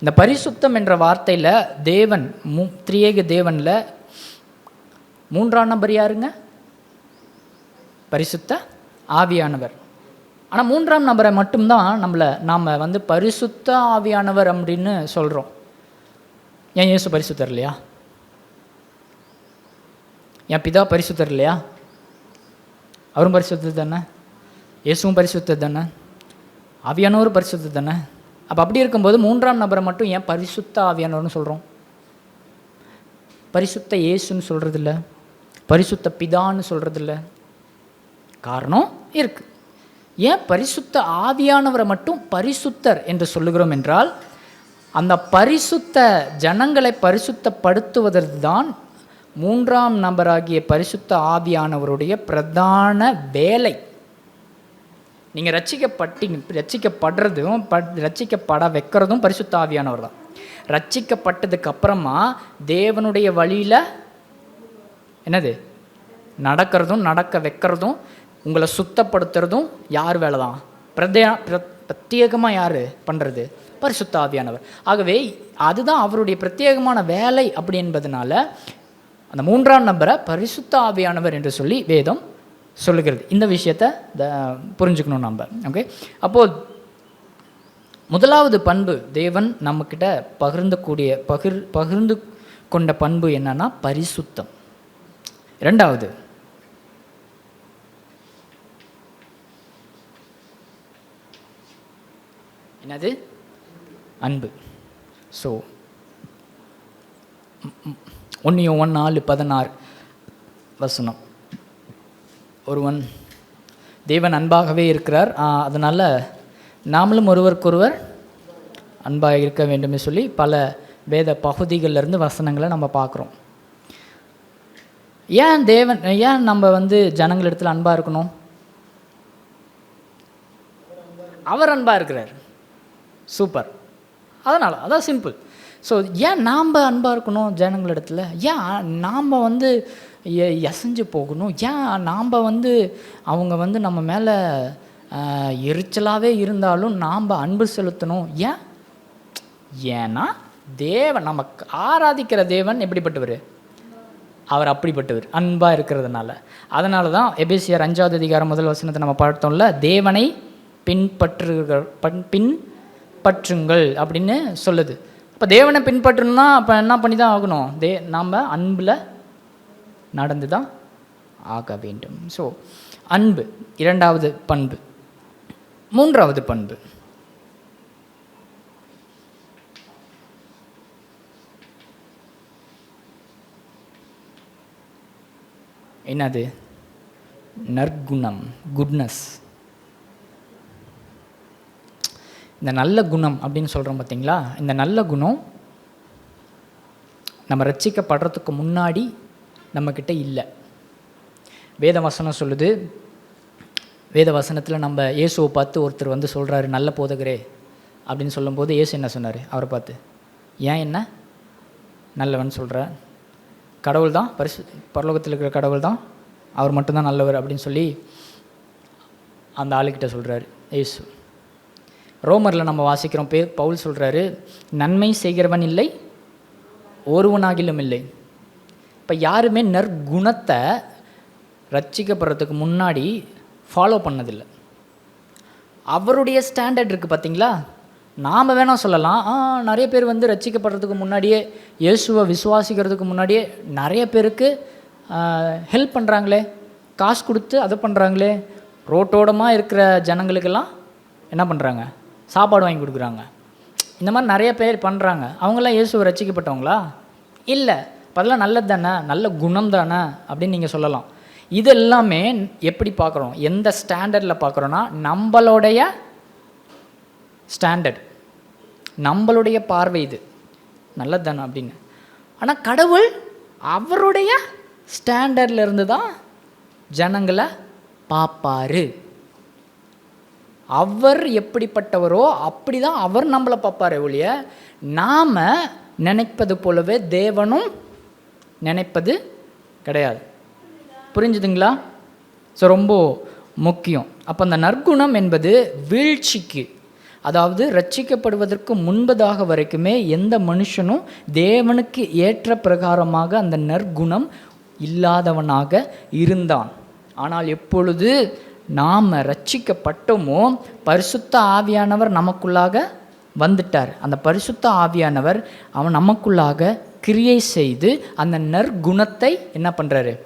இந்த பரிசுத்தம் என்ற வார்த்தையில் தேவன் மூ திரியேக தேவனில் மூன்றாம் நபர் யாருங்க? பரிசுத்த ஆவியானவர். ஆனால் மூன்றாம் நபரை மட்டும்தான் நம்மளை நாம் வந்து பரிசுத்த ஆவியானவர் அப்படின்னு சொல்கிறோம் ஏன் இயேசு பரிசுத்தர் இல்லையா? என் பிதா பரிசுத்தர் இல்லையா? அவரும் பரிசுத்தர் தானே? இயேசுவும் பரிசுத்தர் தானே? ஆவியானவரும் பரிசுத்தர் தானே? அப்போ அப்படி இருக்கும்போது மூன்றாம் நபரை மட்டும் ஏன் பரிசுத்த ஆவியானவர்னு சொல்கிறோம் பரிசுத்த இயேசுன்னு சொல்கிறதில்ல பரிசுத்த பிதான்னு சொல்கிறதில்ல காரணம் இருக்குது ஏன் பரிசுத்த ஆவியானவரை மட்டும் பரிசுத்தர் என்று சொல்லுகிறோம் என்றால் அந்த பரிசுத்த ஜனங்களை பரிசுத்தப்படுத்துவதற்கு தான் மூன்றாம் நபராகிய பரிசுத்த ஆவியானவருடைய பிரதான வேலை. நீங்கள் ரட்சிக்கப்பட்டி ரட்சிக்கப்படுறதும் ப ரட்சிக்கப்பட வைக்கிறதும் பரிசுத்த ஆவியானவர் தான். ரட்சிக்கப்பட்டதுக்கு அப்புறமா தேவனுடைய வழியில் என்னது? நடக்கிறதும் நடக்க வைக்கிறதும் உங்களை சுத்தப்படுத்துறதும் யார் வேலை தான்? பிரதே பிரத்யேகமாக யார் பண்ணுறது பரிசுத்த ஆவியானவர் ஆகவே அதுதான் அவருடைய பிரத்யேகமான வேலை அப்படி என்பதனால அந்த மூன்றாம் நம்பரை பரிசுத்த ஆவியானவர் என்று சொல்லி வேதம் சொல்லுகிறது. இந்த விஷயத்தை த- புரிஞ்சுக்கணும் நம்ம ஓகே அப்போது முதலாவது பண்பு தேவன் நம்மக்கிட்ட பகிர்ந்தக்கூடிய பகிர் பகிர்ந்து கொண்ட பண்பு என்னன்னா பரிசுத்தம். ரெண்டாவது என்னது? அன்பு. ஸோ ஒன்றையும் ஒன் நாலு பதினாறு வசனம். ஒருவன் தேவன் அன்பாகவே இருக்கிறார். அதனால் நாமளும் ஒருவருக்கொருவர் அன்பாக இருக்க வேண்டும்னு சொல்லி பல வேத பகுதிகளிலிருந்து வசனங்களை நம்ம பார்க்குறோம். ஏன் தேவன் ஏன் நம்ம வந்து ஜனங்களிடத்தில் அன்பாக இருக்கணும்? அவர் அன்பாக இருக்கிறார். சூப்பர். அதனால் அதான் சிம்பிள். ஸோ ஏன் நாம் அன்பாக இருக்கணும் ஜனங்களிடத்தில்? ஏன் நாம் வந்து எசைஞ்சு போகணும்? ஏன் நாம் வந்து அவங்க வந்து நம்ம மேலே எரிச்சலாகவே இருந்தாலும் நாம் அன்பு செலுத்தணும்? ஏன்? ஏன்னா தேவன் நம்ம ஆராதிக்கிற தேவன் எப்படிப்பட்டவர்? அவர் அப்படிப்பட்டவர் அன்பாக இருக்கிறதுனால. அதனால தான் எபிசியர் அஞ்சாவது அதிகாரம் முதல் வசனத்தை நம்ம பார்த்தோம்ல தேவனை பின்பற்றுகள் பின் பின்பற்றுங்கள் அப்படின்னு சொல்லுது. இப்போ தேவனை பின்பற்றணும்னா அப்போ என்ன பண்ணி தான் ஆகணும்? தே நாம் அன்பில் நடந்து தான் ஆக வேண்டும். ஸோ அன்பு இரண்டாவது பண்பு. மூன்றாவது பண்பு. என்னது? நற்குணம் குட்னஸ் இந்த நல்ல குணம் அப்படின்னு சொல்கிறோம் பார்த்தீங்களா? இந்த நல்ல குணம் நம்ம ரட்சிக்கப்படுறதுக்கு முன்னாடி நம்மக்கிட்ட இல்லை. வேத வசனம் சொல்லுது வேத வசனத்தில் நம்ம இயேசுவை பார்த்து ஒருத்தர் வந்து சொல்கிறாரு நல்ல போதகரே அப்படின்னு சொல்லும்போது இயேசு என்ன சொன்னார்? அவரை பார்த்து ஏன் என்ன? நல்லவன் சொல்கிற கடவுள் தான் பரிசு பரலோகத்தில் இருக்கிற கடவுள் தான். அவர் மட்டும்தான் நல்லவர் அப்படின்னு சொல்லி அந்த ஆளுக்கிட்ட சொல்கிறாரு இயேசு. ரோமரில் நம்ம வாசிக்கிறோம். பே பவுல் சொல்கிறாரு நன்மை செய்கிறவன் இல்லை ஒருவனாகிலும் இல்லை. இப்போ யாருமே நற்குணத்தை ரட்சிக்கப்படுறதுக்கு முன்னாடி ஃபாலோ பண்ணதில்லை. அவருடைய ஸ்டாண்டர்ட் இருக்குது பார்த்தீங்களா நாம் வேணால் சொல்லலாம். நிறைய பேர் வந்து ரட்சிக்கப்படுறதுக்கு முன்னாடியே இயேசுவை விசுவாசிக்கிறதுக்கு முன்னாடியே நிறைய பேருக்கு ஹெல்ப் பண்ணுறாங்களே காசு கொடுத்து அதை பண்ணுறாங்களே ரோட்டோடமாக இருக்கிற ஜனங்களுக்கெல்லாம் என்ன பண்ணுறாங்க சாப்பாடு வாங்கி கொடுக்குறாங்க. இந்த மாதிரி நிறைய பேர் பண்ணுறாங்க அவங்களாம் இயேசுவை ரசிக்கப்பட்டவங்களா இல்லை. இப்போ அதெல்லாம் நல்லது தானே? நல்ல குணம் தானே? அப்படின்னு நீங்கள் சொல்லலாம். இது எல்லாமே எப்படி பார்க்குறோம்? எந்த ஸ்டாண்டர்டில் பார்க்குறோன்னா நம்மளுடைய ஸ்டாண்டர்ட் நம்மளுடைய பார்வை இது. நல்லது தானே அப்படின்னு. ஆனால் கடவுள் அவருடைய ஸ்டாண்டர்ட்லேருந்து தான் ஜனங்களை பார்ப்பாரு. அவர் எப்படிப்பட்டவரோ அப்படி தான் அவர் நம்மளை பார்ப்பார் ஒழிய நாம் நினைப்பது போலவே தேவனும் நினைப்பது கிடையாது. புரிஞ்சுதுங்களா? ஸோ ரொம்ப முக்கியம். அப்போ அந்த நற்குணம் என்பது வீழ்ச்சிக்கு அதாவது ரட்சிக்கப்படுவதற்கு முன்பதாக வரைக்குமே எந்த மனுஷனும் தேவனுக்கு ஏற்ற பிரகாரமாக அந்த நற்குணம் இல்லாதவனாக இருந்தான். ஆனால் எப்பொழுது நாம் ரட்சிக்கப்பட்டோமோ பரிசுத்த ஆவியானவர் நமக்குள்ளாக வந்துட்டார். அந்த பரிசுத்த ஆவியானவர் அவன் நமக்குள்ளாக கிரியை செய்து அந்த நற்குணத்தை என்ன பண்ணுறாரு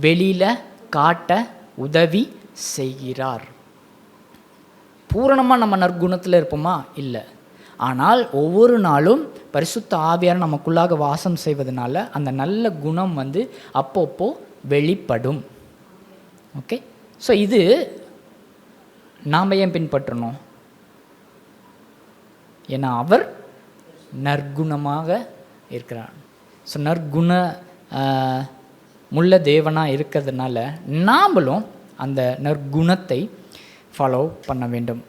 வெளியில் காட்ட உதவி செய்கிறார். பூரணமாக நம்ம நற்குணத்தில் இருப்போமா? இல்லை. ஆனால் ஒவ்வொரு நாளும் பரிசுத்த ஆவியார் நமக்குள்ளாக வாசம் செய்வதனால அந்த நல்ல குணம் வந்து அப்பப்போ வெளிப்படும். ஓகே? ஸோ இது நாம் ஏன் பின்பற்றணும்? ஏன்னா அவர் நற்குணமாக இருக்கிறார். ஸோ நற்குண முள்ள தேவனாக இருக்கிறதுனால நாமளும் அந்த நற்குணத்தை ஃபாலோ பண்ண வேண்டும்.